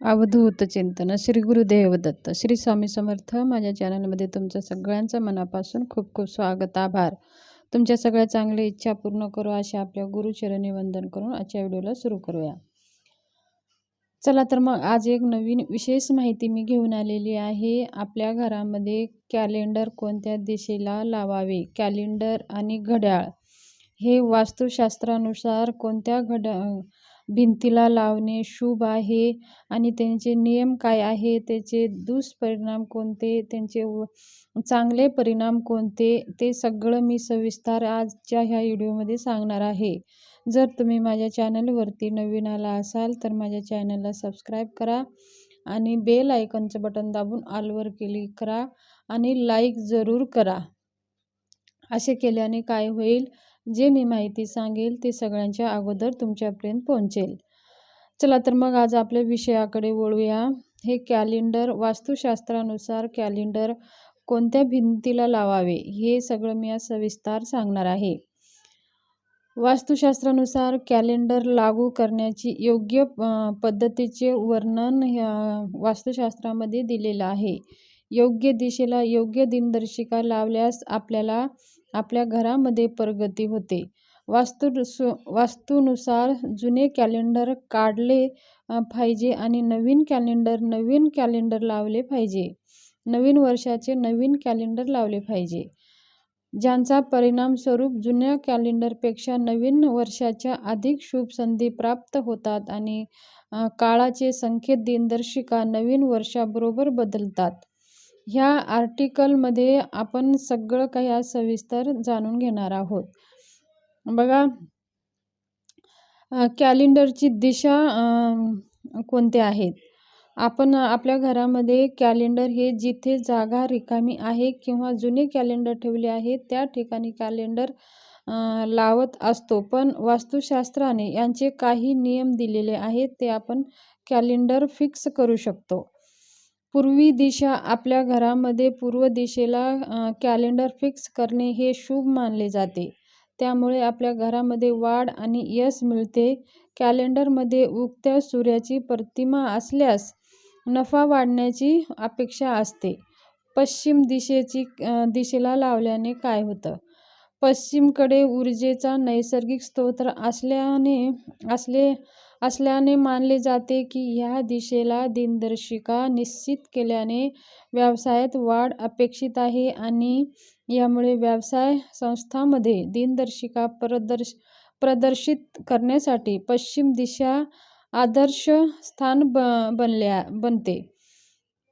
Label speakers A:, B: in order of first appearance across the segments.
A: अवधूत चिंतन. श्री गुरुदेव दत्त. श्री स्वामी समर्थ माझ्या चॅनलमध्ये तुमचं सगळ्यांचं मनापासून खूप खूप स्वागत आभार. तुमच्या सगळ्या चांगल्या इच्छा पूर्ण करू अशा आपल्या गुरुचरणी वंदन करून आजच्या व्हिडिओला सुरू करूया. चला तर मग आज एक नवीन विशेष माहिती मी घेऊन आलेली आहे. आपल्या घरामध्ये कॅलेंडर कोणत्या दिशेला लावावे? कॅलेंडर आणि घड्याळ. हे वास्तुशास्त्रानुसार कोणत्या घड भिंतीला लावणे शुभ आहे आणि त्यांचे नियम काय आहे? त्याचे दुष्परिणाम कोणते? त्यांचे चांगले परिणाम कोणते? ते सगळं मी सविस्तर आजच्या ह्या व्हिडिओमध्ये सांगणार आहे. जर तुम्ही माझ्या चॅनलवरती नवीन आला असाल तर माझ्या चॅनलला सबस्क्राईब करा आणि बेल आयकनचं बटन दाबून ऑलवर क्लिक करा आणि लाईक जरूर करा. असे केल्याने काय होईल? जे मी माहिती सांगेल ते सगळ्यांच्या अगोदर तुमच्यापर्यंत पोहोचेल. चला तर मग आज आपल्या विषयाकडे वळूया. हे कॅलेंडर वास्तुशास्त्रानुसार कॅलेंडर कोणत्या भिंतीला लावावे हे सगळं मी आज सविस्तर सांगणार आहे. वास्तुशास्त्रानुसार कॅलेंडर लागू करण्याची योग्य पद्धतीचे वर्णन वास्तुशास्त्रामध्ये दिलेलं आहे. योग्य दिशेला योग्य दिनदर्शिका लावल्यास आपल्याला आपल्या घरामध्ये प्रगती होते. वास्तुसु वास्तूनुसार जुने कॅलेंडर काढले पाहिजे आणि नवीन कॅलेंडर नवीन कॅलेंडर लावले पाहिजे. नवीन वर्षाचे नवीन कॅलेंडर लावले पाहिजे. ज्यांचा परिणाम स्वरूप जुन्या कॅलेंडरपेक्षा नवीन वर्षाच्या अधिक शुभ संधी प्राप्त होतात आणि काळाचे संकेत दिनदर्शिका नवीन वर्षाबरोबर बदलतात. ह्या आर्टिकलमध्ये आपण सगळं काही आज सविस्तर जाणून घेणार आहोत. बघा कॅलेंडरची दिशा कोणत्या आहेत? आपण आपल्या घरामध्ये कॅलेंडर हे जिथे जागा रिकामी आहे किंवा जुने कॅलेंडर ठेवले आहे त्या ठिकाणी कॅलेंडर लावत असतो. पण वास्तुशास्त्राने यांचे काही नियम दिलेले आहेत ते आपण कॅलेंडर फिक्स करू शकतो. पूर्वी दिशा आपल्या घरामध्ये पूर्व दिशेला कॅलेंडर फिक्स करणे हे शुभ मानले जाते. त्यामुळे आपल्या घरामध्ये वाढ आणि यश मिळते. कॅलेंडरमध्ये उगत्या सूर्याची प्रतिमा असल्यास नफा वाढण्याची अपेक्षा असते. पश्चिम दिशेची दिशेला लावल्याने काय होतं? पश्चिमकडे ऊर्जेचा नैसर्गिक स्रोत असल्याने असले असल्याने मानले जाते की ह्या दिशेला दिनदर्शिका निश्चित केल्याने व्यवसायात वाढ अपेक्षित आहे आणि यामुळे व्यवसाय संस्थांमध्ये दिनदर्शिका प्रदर्श प्रदर्शित करण्यासाठी पश्चिम दिशा आदर्श स्थान ब बनल्या बनते.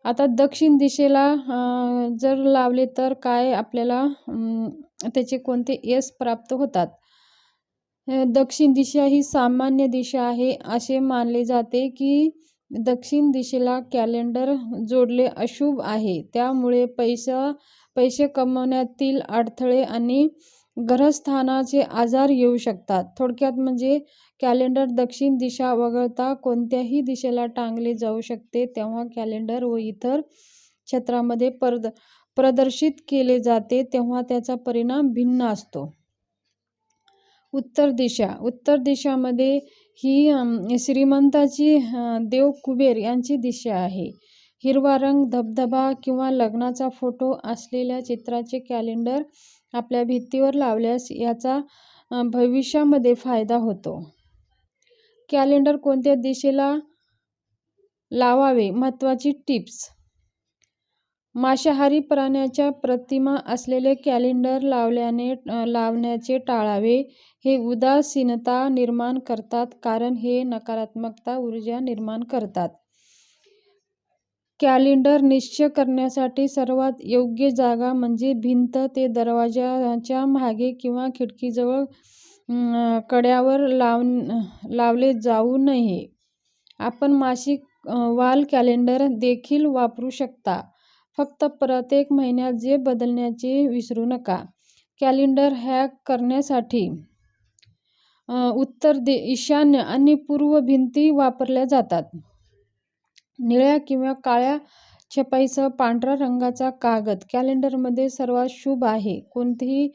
A: आता दक्षिण दिशेला जर लावले तर काय आपल्याला त्याचे कोणते यश प्राप्त होतात? दक्षिण दिशा ही सामान्य दिशा आहे असे मानले जाते की दक्षिण दिशेला कॅलेंडर जोडले अशुभ आहे. त्यामुळे पैसा पैसे कमवण्यातील अडथळे आणि ग्रहस्थानाचे आजार येऊ शकतात. थोडक्यात म्हणजे कॅलेंडर दक्षिण दिशा वगळता कोणत्याही दिशेला टांगले जाऊ शकते तेव्हा कॅलेंडर व इतर क्षेत्रामध्ये परद प्रदर्शित केले जाते तेव्हा त्याचा परिणाम भिन्न असतो. उत्तर दिशा. उत्तर दिशामध्ये ही श्रीमंताची देव कुबेर यांची दिशा आहे. हिरवा रंग धबधबा किंवा लग्नाचा फोटो असलेल्या चित्राचे कॅलेंडर आपल्या भित्तीवर लावल्यास याचा भविष्यामध्ये फायदा होतो. कॅलेंडर कोणत्या दिशेला लावावे? महत्त्वाची टिप्स मांसाहारी प्राण्याच्या प्रतिमा असलेले कॅलेंडर लावल्याने लावण्याचे टाळावे. हे उदासीनता निर्माण करतात कारण हे नकारात्मकता ऊर्जा निर्माण करतात. कॅलेंडर निश्चय करण्यासाठी सर्वात योग्य जागा म्हणजे भिंत. ते दरवाजाच्या मागे किंवा खिडकीजवळ कड्यावर लाव लावले जाऊ नये. आपण मासिक वाल कॅलेंडर देखील वापरू शकता. फक्त प्रत्येक महिन्यात जे बदलण्याचे विसरू नका. कॅलेंडर हॅक करण्यासाठी उत्तर दे ईशान्य आणि पूर्व भिंती वापरल्या जातात. निळ्या किंवा काळ्या छपाईसह पांढऱ्या रंगाचा कागद कॅलेंडरमध्ये सर्वात शुभ आहे. कोणतीही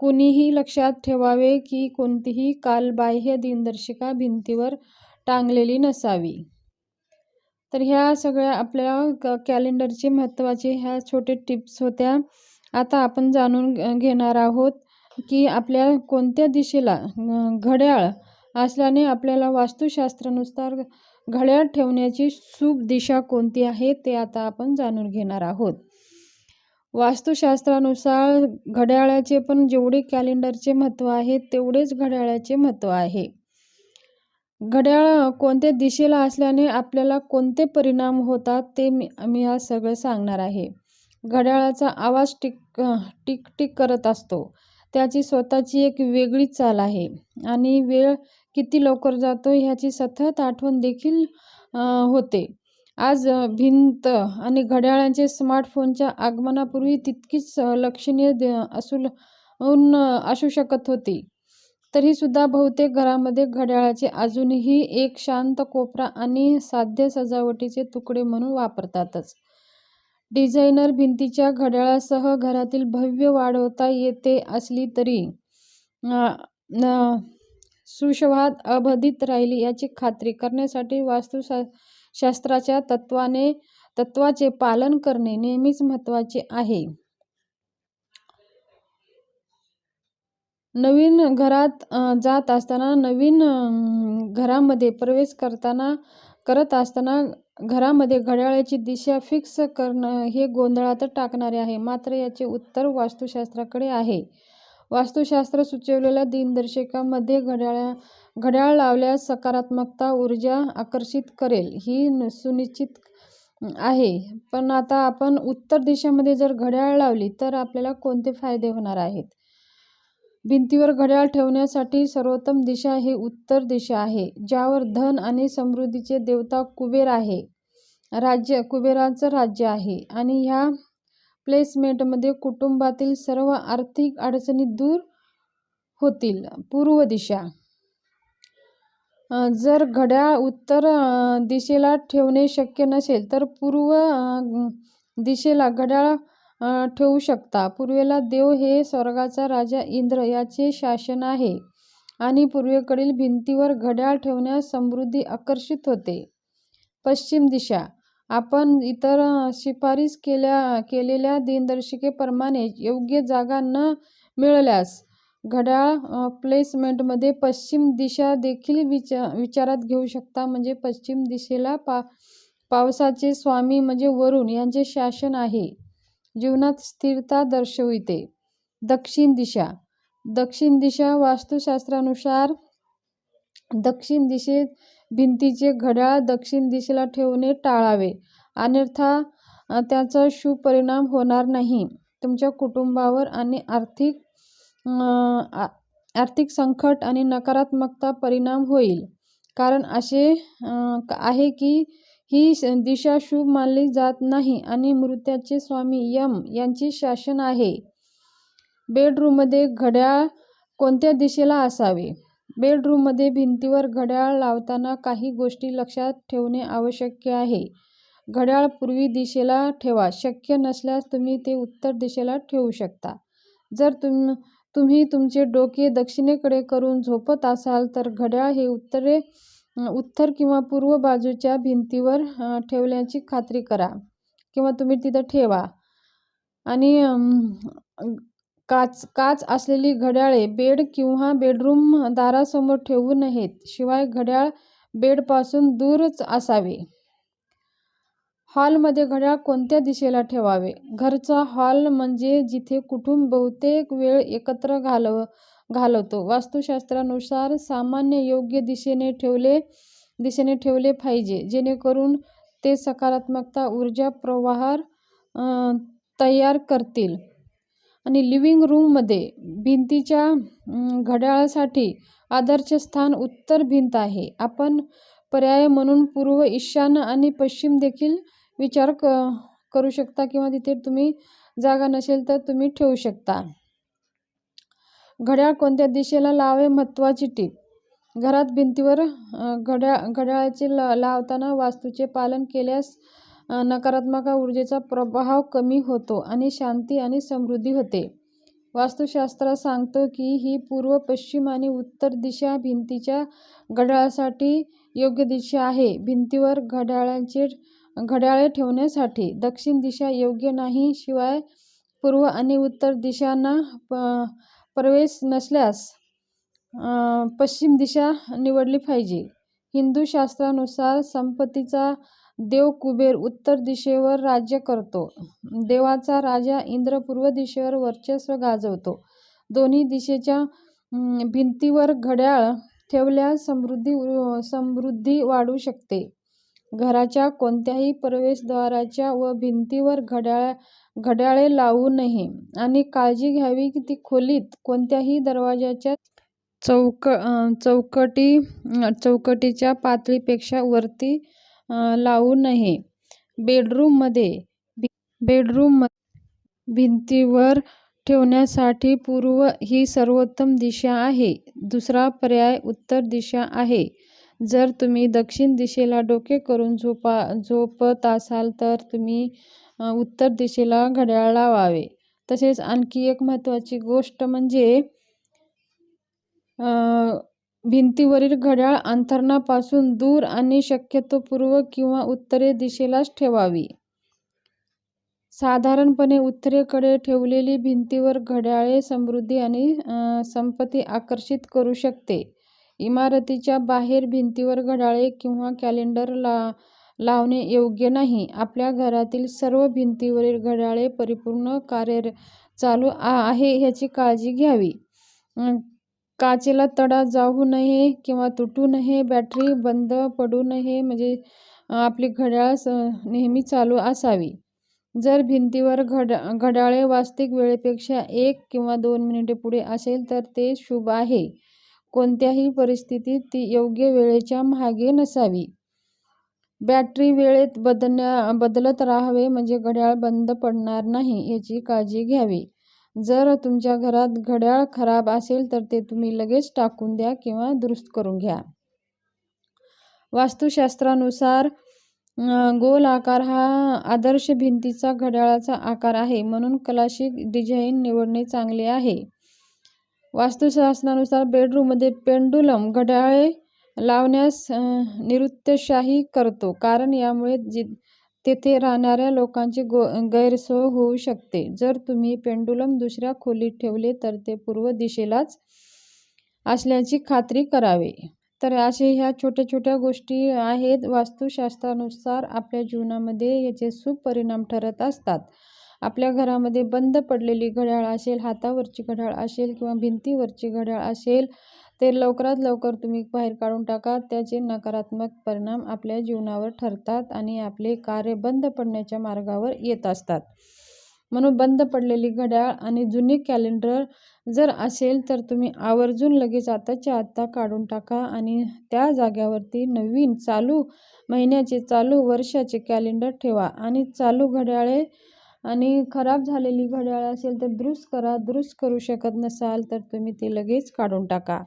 A: कोणीही लक्षात ठेवावे की कोणतीही कालबाह्य दिनदर्शिका भिंतीवर टांगलेली नसावी. तर ह्या सगळ्या आपल्या क कॅलेंडरचे महत्त्वाचे ह्या छोटे टिप्स होत्या. आता आपण जाणून घेणार आहोत की आपल्या कोणत्या दिशेला घड्याळ असल्याने आपल्याला वास्तुशास्त्रानुसार घड्याळ ठेवण्याची शुभ दिशा कोणती आहे ते आता आपण जाणून घेणार आहोत. वास्तुशास्त्रानुसार घड्याळाचे पण जेवढे कॅलेंडरचे महत्त्व आहे तेवढेच घड्याळाचे महत्त्व आहे. घड्याळ कोणत्या दिशेला असल्याने आपल्याला कोणते परिणाम होतात ते मी मी आज सगळं सांगणार आहे. घड्याळाचा आवाज टिक टिक टिक करत असतो. त्याची स्वतःची एक वेगळी चाल आहे. आणि वेळ किती लवकर जातो ह्याची सतत आठवण देखील होते. आज भिंत आणि घड्याळांचे स्मार्टफोनच्या आगमनापूर्वी तितकीच लक्षणीय द- असू असू शकत होती. तरीसुद्धा बहुतेक घरामध्ये घड्याळाचे अजूनही एक शांत कोपरा आणि साध्य सजावटीचे तुकडे म्हणून वापरतातच. डिझायनर भिंतीच्या घड्याळासह घरातील भव्य वाढवता येते असली तरी न- सुशोभात अबाधित राहिली याची खात्री करण्यासाठी वास्तुशा शास्त्राच्या तत्वाने तत्वाचे पालन करणे नेहमीच महत्त्वाचे आहे. नवीन घरात जात असताना नवीन घरामध्ये प्रवेश करताना करत असताना घरामध्ये घड्याळाची दिशा फिक्स करणं हे गोंधळात टाकणारे आहे. मात्र याचे उत्तर वास्तुशास्त्राकडे आहे. वास्तुशास्त्र सुचवलेल्या दिनदर्शिकामध्ये घड्याळा घड्याळ लावल्यास सकारात्मकता ऊर्जा आकर्षित करेल ही न- सुनिश्चित आहे. पण आता आपण उत्तर दिशेमध्ये जर घड्याळ लावली तर आपल्याला कोणते फायदे होणार आहेत? भिंतीवर घड्याळ ठेवण्यासाठी सर्वोत्तम दिशा ही उत्तर दिशा आहे ज्यावर धन आणि समृद्धीचे देवता कुबेर आहे. राज्य कुबेराचं राज्य आहे आणि ह्या प्लेसमेंटमध्ये कुटुंबातील सर्व आर्थिक अडचणी दूर होतील. पूर्व दिशा. जर घड्याळ उत्तर दिशेला ठेवणे शक्य नसेल तर पूर्व दिशेला घड्याळ ठेवू शकता. पूर्वेला देव हे स्वर्गाचा राजा इंद्र याचे शासन आहे आणि पूर्वेकडील भिंतीवर घड्याळ ठेवण्यास समृद्धी आकर्षित होते. पश्चिम दिशा. आपण इतर शिफारस केल्या केलेल्या दिनदर्शिकेप्रमाणे योग्य जागा न मिळाल्यास घड्याळ प्लेसमेंटमध्ये पश्चिम दिशा देखील विचा विचारात घेऊ शकता. म्हणजे पश्चिम दिशेला पा पावसाचे स्वामी म्हणजे वरुण यांचे शासन आहे. जीवनात स्थिरता दर्शविते. दक्षिण दिशा. दक्षिण दिशा वास्तुशास्त्रानुसार दक्षिण दिशेत भिंतीचे घड्याळ दक्षिण दिशेला ठेवणे टाळावे. अन्यथा त्याचा सुपरिणाम होणार नाही. तुमच्या कुटुंबावर आणि आर्थिक आ- आर्थिक संकट आणि नकारात्मकता परिणाम होईल. कारण असे आहे की ही श- दिशा शुभ मानली जात नाही आणि मृत्याचे स्वामी यम यांचे शासन आहे. बेडरूममध्ये घड्याळ कोणत्या दिशेला असावे? बेडरूममध्ये भिंतीवर घड्याळ लावताना काही गोष्टी लक्षात ठेवणे आवश्यक आहे. घड्याळ पूर्वी दिशेला ठेवा शक्य नसल्यास तुम्ही ते उत्तर दिशेला ठेवू शकता. जर तुम तुम्ही तुमचे डोके दक्षिणेकडे करून झोपत असाल तर घड्याळ हे उत्तरे उत्तर किंवा पूर्व बाजूच्या भिंतीवर ठेवल्याची खात्री करा किंवा तुम्ही तिथं ठेवा. आणि काच काच असलेली घड्याळे बेड किंवा बेडरूम दारासमोर ठेवू नयेत शिवाय घड्याळ बेडपासून दूरच असावे. हॉलमध्ये घड्याळ कोणत्या दिशेला ठेवावे? घरचा हॉल म्हणजे जिथे कुटुंब बहुतेक वेळ एकत्र घालव घालवतो. वास्तुशास्त्रानुसार सामान्य योग्य दिशेने ठेवले दिशेने ठेवले पाहिजे. जेणेकरून ते सकारात्मकता ऊर्जा प्रवाह तयार करतील. आणि लिव्हिंग रूममध्ये भिंतीच्या घड्याळासाठी आदर्श स्थान उत्तर भिंत आहे. आपण पर्याय म्हणून पूर्व ईशान्य आणि पश्चिम देखील विचार क करू शकता किंवा तिथे तुम्ही जागा नसेल तर तुम्ही ठेवू शकता. घड्याळ कोणत्या दिशेला लावे महत्त्वाची टीप? घरात भिंतीवर घड्याळ घड्याळाचे ला लावताना वास्तूचे पालन केल्यास नकारात्मक ऊर्जेचा प्रभाव कमी होतो आणि शांती आणि समृद्धी होते. वास्तुशास्त्र सांगतो की ही पूर्व पश्चिम आणि उत्तर दिशा भिंतीच्या घड्याळासाठी योग्य दिशा आहे. भिंतीवर घड्याळांचे घड्याळे ठेवण्यासाठी दक्षिण दिशा योग्य नाही. शिवाय पूर्व आणि उत्तर दिशांना प प्रवेश नसल्यास पश्चिम दिशा निवडली पाहिजे. हिंदू शास्त्रानुसार संपत्तीचा देव कुबेर उत्तर दिशेवर राज्य करतो. देवाचा राजा इंद्र पूर्व दिशेवर वर्चस्व गाजवतो. दोन्ही दिशेच्या भिंतीवर घड्याळ ठेवल्यास समृद्धी समृद्धी वाढू शकते. घराच्या कोणत्याही प्रवेशद्वाराच्या व भिंतीवर घड्याळ घड्याळे लावू नये. आणि काळजी घ्यावी की ती खोलीत कोणत्याही दरवाजाच्या चौक चौकटी चौकटीच्या पातळीपेक्षा वरती लावू नये. बेडरूममध्ये बेडरूम भिंतीवर ठेवण्यासाठी पूर्व ही सर्वोत्तम दिशा आहे. दुसरा पर्याय उत्तर दिशा आहे. जर तुम्ही दक्षिण दिशेला डोके करून झोपा झोपत असाल तर तुम्ही उत्तर दिशेला घड्याळ लावावे. तसेच आणखी एक महत्त्वाची गोष्ट म्हणजे भिंतीवरील घड्याळ अंथरणापासून दूर आणि शक्यतो पूर्व किंवा उत्तरे दिशेलाच ठेवावी. साधारणपणे उत्तरेकडे ठेवलेली भिंतीवर घड्याळे समृद्धी आणि संपत्ती आकर्षित करू शकते. इमारतीच्या बाहेर भिंतीवर घड्याळे किंवा कॅलेंडर ला लावणे योग्य नाही. आपल्या घरातील सर्व भिंतीवरील घड्याळे परिपूर्ण कार्य चालू आ- आहे ह्याची काळजी घ्यावी. काचेला तडा जाऊ नये किंवा तुटू नये बॅटरी बंद पडू नये म्हणजे आपली घड्याळ स- नेहमी चालू असावी. जर भिंतीवर घड घड्याळे वास्तविक वेळेपेक्षा एक किंवा दोन मिनिटे पुढे असेल तर ते शुभ आहे. कोणत्याही परिस्थितीत ती योग्य वेळेच्या मागे नसावी. बॅटरी वेळेत बदलण्या बदलत राहावे म्हणजे घड्याळ बंद पडणार नाही याची काळजी घ्यावी. जर तुमच्या घरात घड्याळ खराब असेल तर ते तुम्ही लगेच टाकून द्या किंवा दुरुस्त करून घ्या. वास्तुशास्त्रानुसार गोल आकार हा आदर्श भिंतीचा घड्याळाचा आकार आहे म्हणून क्लासिक डिझाईन निवडणे चांगले आहे. वास्तुशास्त्रानुसार बेडरूममध्ये पेंडुलम घड्याळे लावण्यास निरुत्तशाही करतो. कारण यामुळे जि तेथे राहणाऱ्या लोकांची गो गैरसोय होऊ शकते. जर तुम्ही पेंडुलम दुसऱ्या खोलीत ठेवले तर ते पूर्व दिशेलाच असल्याची खात्री करावे. तर असे ह्या छोट्या छोट्या गोष्टी आहेत. वास्तुशास्त्रानुसार आपल्या जीवनामध्ये याचे सुपरिणाम ठरत असतात. आपल्या घरामध्ये बंद पडलेली घड्याळ असेल हातावरची घड्याळ असेल किंवा भिंतीवरची घड्याळ असेल ते लवकरात लवकर तुम्ही बाहेर काढून टाका. त्याचे नकारात्मक परिणाम आपल्या जीवनावर ठरतात आणि आपले कार्य बंद पडण्याच्या मार्गावर येत असतात. म्हणून बंद पडलेली घड्याळ आणि जुने कॅलेंडर जर असेल तर तुम्ही आवर्जून लगेच आताच्या आत्ता काढून टाका आणि त्या जाग्यावरती नवीन चालू महिन्याचे चालू वर्षाचे कॅलेंडर ठेवा आणि चालू घड्याळे आणि खराब झालेली घड्याळ असेल तर दुरुस्त करा दुरुस्त करू शकत नसाल तर तुम्ही ते लगेच काढून टाका.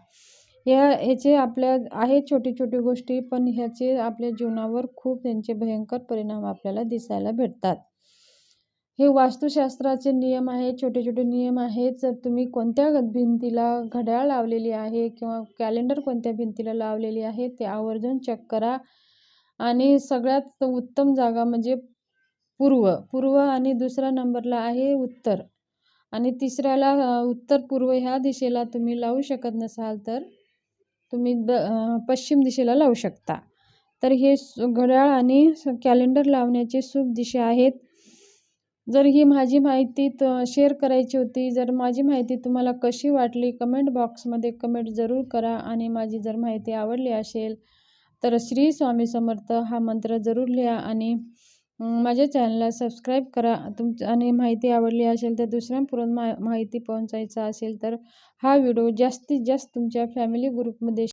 A: या ह्याचे आपल्या आहेत छोटी छोटी गोष्टी पण ह्याचे आपल्या जीवनावर खूप त्यांचे भयंकर परिणाम आपल्याला दिसायला भेटतात. हे वास्तुशास्त्राचे नियम आहेत छोटे छोटे नियम आहेत. जर तुम्ही कोणत्या भिंतीला घड्याळ लावलेली आहे किंवा कॅलेंडर कोणत्या भिंतीला लावलेली आहे ते आवर्जून चेक करा. आणि सगळ्यात उत्तम जागा म्हणजे पूर्व. पूर्व आणि दुसरा नंबरला आहे उत्तर. आणि तिसऱ्याला उत्तर पूर्व ह्या दिशेला तुम्ही लावू शकत नसाल तर तुम्ही द पश्चिम दिशेला लावू शकता. तर हे घड्याळ आणि स- कॅलेंडर लावण्याचे शुभ दिशा आहेत. जर ही माझी माहिती त शेअर करायची होती जर माझी माहिती तुम्हाला कशी वाटली कमेंट बॉक्समध्ये कमेंट जरूर करा आणि माझी जर माहिती आवडली असेल तर श्री स्वामी समर्थ हा मंत्र जरूर लिहा आणि माझ्या चॅनलला सबस्क्राईब करा. तुम आणि माहिती आवडली असेल तर दुसऱ्यांपर्यंत मा माहिती पोहोचायचा असेल तर हा व्हिडिओ जास्तीत जास्त तुमच्या फॅमिली ग्रुपमध्ये